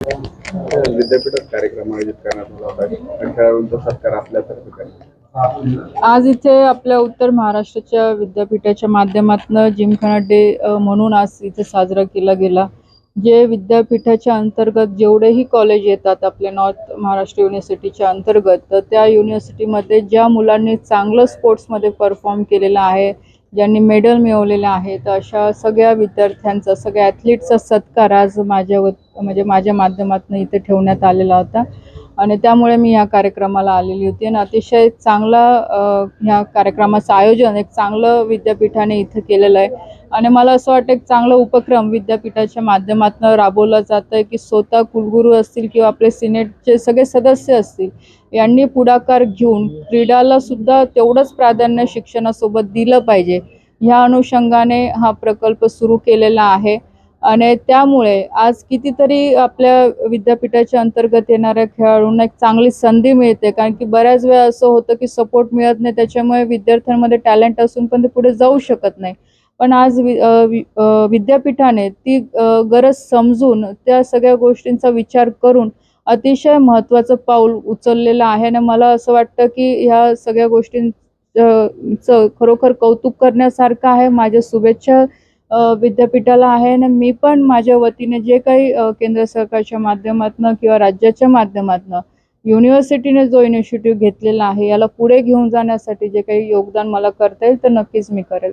विद्यापीठात कार्यक्रम आयोजित करण्यात आला होता. खेळाडूंचा सत्कार आपल्यातर्फे करण्यात आज इथे आपल्या उत्तर महाराष्ट्राच्या विद्यापीठाच्या माध्यमातून जिमखाना डे म्हणून आज इथे साजरा केला गेला. जे विद्यापीठाच्या अंतर्गत जेवढेही कॉलेज येतात आपल्या नॉर्थ महाराष्ट्र युनिव्हर्सिटीच्या अंतर्गत तर त्या युनिव्हर्सिटीमध्ये ज्या मुलांनी चांगलं स्पोर्ट्समध्ये परफॉर्म केलेलं आहे ज्यांनी मेडल मिळवलेलं आहे तर अशा सगळ्या विद्यार्थ्यांचा सगळ्या ॲथलीटचा सत्कार आज माझ्या म्हणजे माझ्या माध्यमातून इथे ठेवण्यात आलेला होता. आणि त्यामुळे मी या कार्यक्रमाला आलेली होती. आणि अतिशय चांगला ह्या कार्यक्रमाचं आयोजन एक चांगलं विद्यापीठाने इथं केलेलं आहे. आणि मला असं वाटतं एक चांगला उपक्रम विद्यापीठाच्या माध्यमातून राबवला जातं आहे की स्वतः कुलगुरू असतील किंवा आपले सिनेटचे सगळे सदस्य असतील यांनी पुढाकार घेऊन क्रीडाला सुद्धा तेवढंच प्राधान्य शिक्षणासोबत दिलं पाहिजे. ह्या अनुषंगाने हा प्रकल्प सुरू केलेला आहे. आणि त्यामुळे आज कितीतरी आपल्या विद्यापीठाच्या अंतर्गत येणाऱ्या खेळाडूंना एक चांगली संधी मिळते. कारण की बऱ्याच वेळा असं होतं की सपोर्ट मिळत नाही त्याच्यामुळे विद्यार्थ्यांमध्ये टॅलेंट असून पण ते पुढे जाऊ शकत नाही. पण आज वि विद्यापीठाने ती गरज समजून त्या सगळ्या गोष्टींचा विचार करून अतिशय महत्त्वाचं पाऊल उचललेलं आहे. आणि मला असं वाटतं की ह्या सगळ्या गोष्टींचं खरोखर कौतुक करण्यासारखं आहे. माझ्या शुभेच्छा विद्यापीठाला आहे आणि मी पण माझ्या वतीने जे काही केंद्र सरकारच्या माध्यमातून किंवा राज्याच्या माध्यमातून युनिव्हर्सिटीने जो इनिशिएटिव्ह घेतलेला आहे याला पुढे घेऊन जाण्यासाठी जे काही योगदान मला करता येईल तर नक्कीच मी करेल.